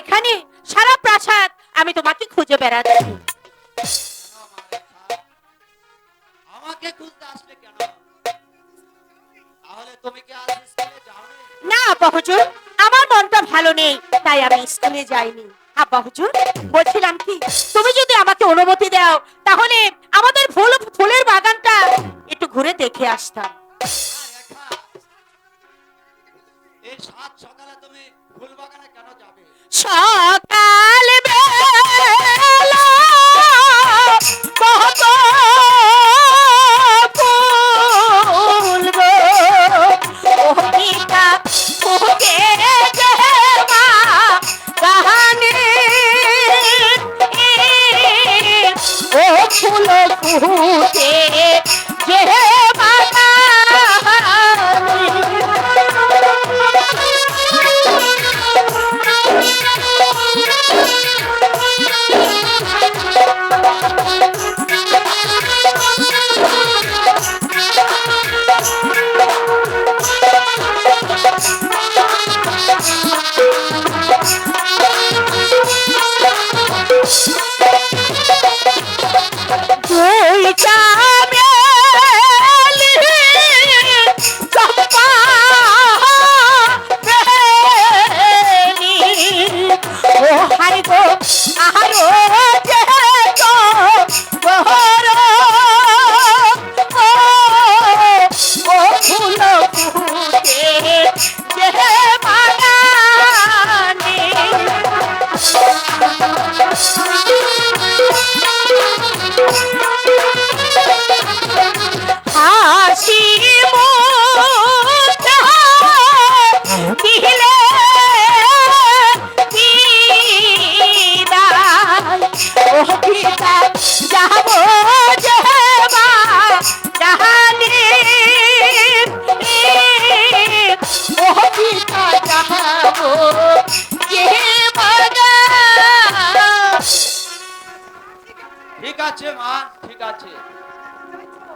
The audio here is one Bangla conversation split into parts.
এখানে সারা প্রাসাদ আমি তোমাকে খুঁজে বেড়াচ্ছি। আমাকে খুঁজতে আসলে কেন? তাহলে তুমি কি আজ স্কুলে যাওনি? না আব্বা হুজুর আমার মনটা ভালো নেই তাই আমি স্কুলে যাইনি। আব্বা হুজুর বলছিলাম কি তুমি যদি আমাকে অনুমতি দাও তাহলে আমাদের ফুল ফুলের বাগানটা একটু ঘুরে দেখে আসতাম।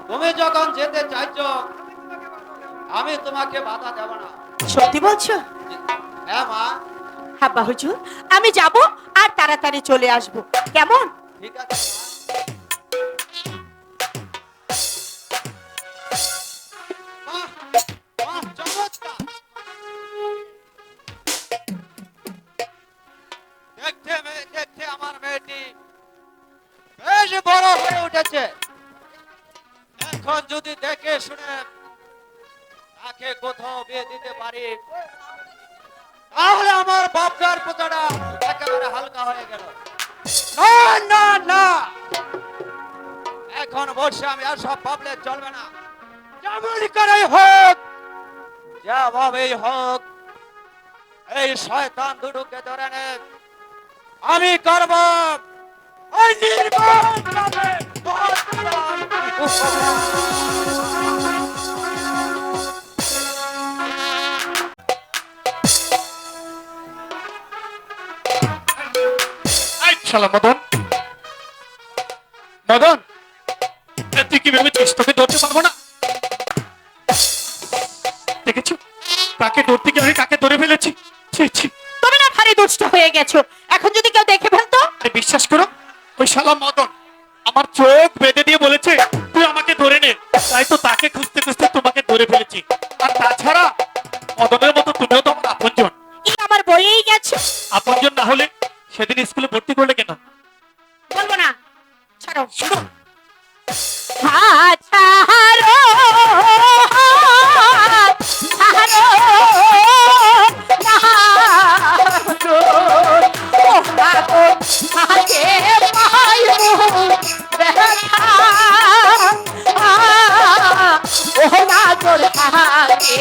তুমি যখন যেতে চাইছো আমি তোমাকে বাধা দেব না। সত্যি বলছো? হ্যাঁ মা। হাব্বা হুজুর আমি যাব আর তাড়াতাড়ি চলে আসব। কেমন? ঠিক আছে দেখতে আমার মেয়েটি বেশ বড় হয়ে উঠেছে। এখন যদি দেখে শুনে, তাকে কোথাও বিয়ে দিতে পারি। তাহলে আমার বাপটার পোতাটা একেবারে হালকা হয়ে গেল। না না এখন বসে আমি আর সব ভাবলে চলবে না। যেমন করেই হোক, যেভাবেই হোক, এই শয়তান দুটোকে ধরে নে। আমি করব ওই। এই শালা মদন। মদন তুই কি ভেবেছিস? তোকে ধরতে পারব না? দেখেছ? কাকে ধরতে গিয়ে আমি কাকে ধরে ফেলেছি? তুমি না ভারী দুষ্ট হয়ে গেছো। এখন যদি কেউ দেখে ফেলতো? বিশ্বাস করো ওই শালা মদন। আমার চোখ বেঁধে দিয়ে বলেছে তুই আমাকে ধরে নে তাই তো তাকে খুঁজতে খুঁজতে তোমাকে ধরে ফেলেছি আর তাছাড়া মদনের মতো তুমিও তো আমার আপনজন আমার বইয়েই গেছে আপনজন না হলে সেদিন স্কুলে ভর্তি করলে কেন বলব না ছাড়ো শুনো হাত মা গোর হাতে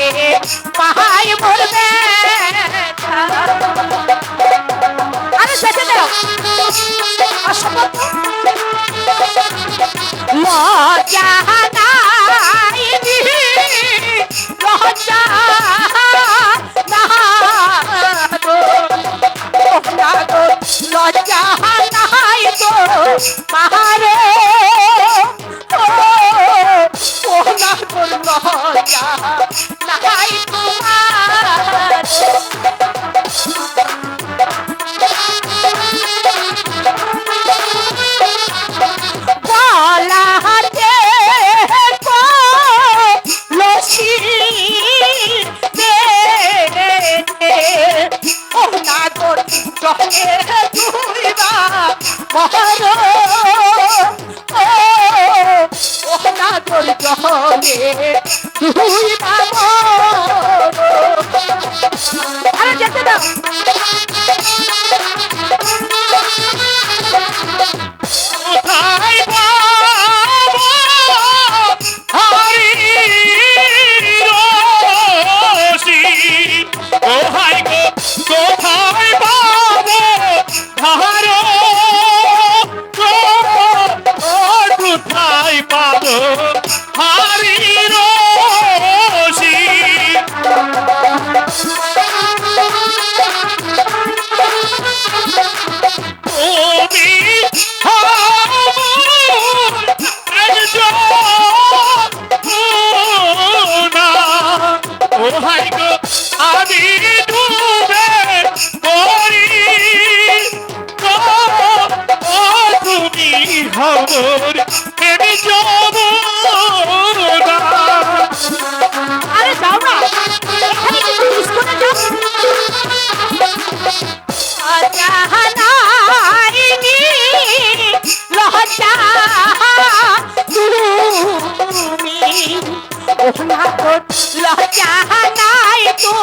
পায়ে মোর। আরে যেতে দাও লজ্জা নাই লজ্জা লজ্জা নাই গো পাহাড়ে আরে ও হাই গো, আমি ডুবে মরি। ও তুমি খবর আমি যাব না। আরে যাও না। এখানে কিছু মিস করে যাও। অজাহানাইনি লহজা তুমি। লহজা নাই তো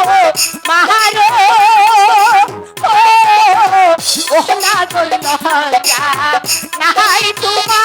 মাহারো ওহনা তো লহজা নাই তোমারো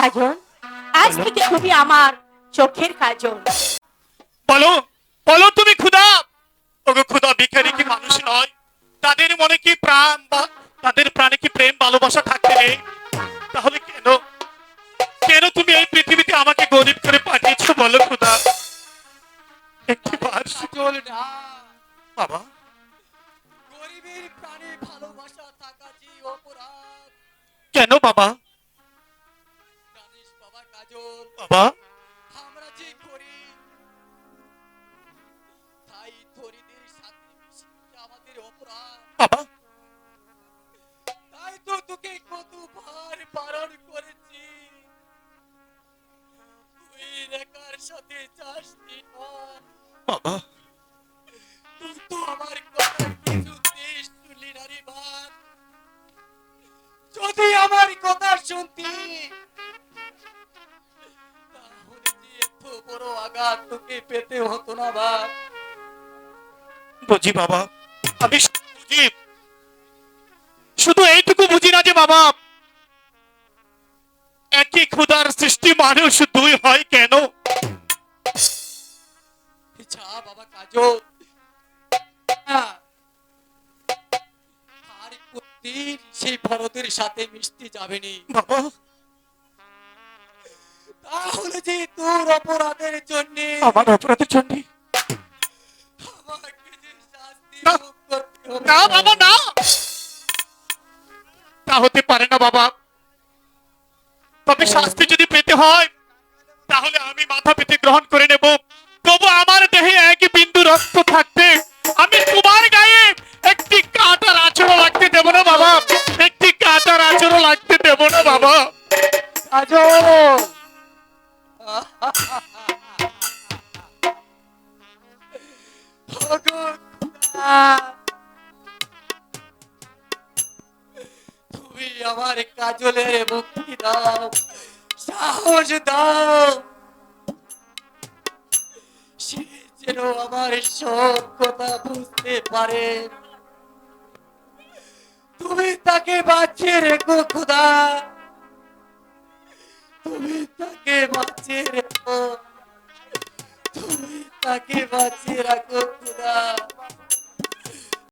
কাজল আজ থেকে তুমি আমার চোখের কাজল। বলো বলো তুমি ক্ষুদা ওগো ক্ষুদা ভিখারি কি মানুষ নয়? তাদের মনে কি প্রাণ বা তাদের প্রাণে কি প্রেম ভালোবাসা থাকতে নেই তাহলে কেন? কেন তুমি এই পৃথিবীতে আমাকে গরিব করে পাঠিয়েছো বলো ক্ষুদা একটি বার চল না বাবা। গরিবের প্রাণে ভালোবাসা থাকা যে অপরাধ। কেন বাবা? বাবা আমরা যে করি তাই ধরিদের সাথে মিশে আমাদের অপরাধ। বাবা তাই তো তোকে কতবার বারণ করেছি। তুই রেখার সাথে যাসনি বাবা তুই তো আমার কথা কিছুতেই শুনলি না রে যদি আমার কথা শুনতি বড় আঘাত তোকে পেতে হতো না বাপ বুঝি বাবা আমি বুঝি। শুধু এইটুকু বুঝি না যে বাবা একই ক্ষুধার সৃষ্টি মানুষ দুই হয় কেন? যা বাবা হ্যাঁ। আর সেই ভরতের সাথে মিশতে যাবেনি বাবা তাহলে যে তোর অপরাধের জন্য? আমার অপরাধের জন্য? না। বাবা না। তা হতে পারে না বাবা। তবে শাস্তি যদি পেতে হয় তাহলে আমি মাথা পেতে গ্রহণ করে নেব। তবু আমার দেহে এক বিন্দু রক্ত থাকতে আমি তোমার গায়ে একটি কাঁটার আচরণ লাগতে দেব না বাবা। একটি কাঁটার আচরণ লাগতে দেব না বাবা। কাজল তুমি আমার কাজলের মুক্তি দাও। সাহস দাও। সে যেন আমার সব কথা বুঝতে পারে। তুমি তাকে বাঁচিয়ে রেখো, খোদা। তুমি তাকে বাঁচিয়ে রেখো। তুমি তাকে বাঁচিয়ে রাখো খুদা।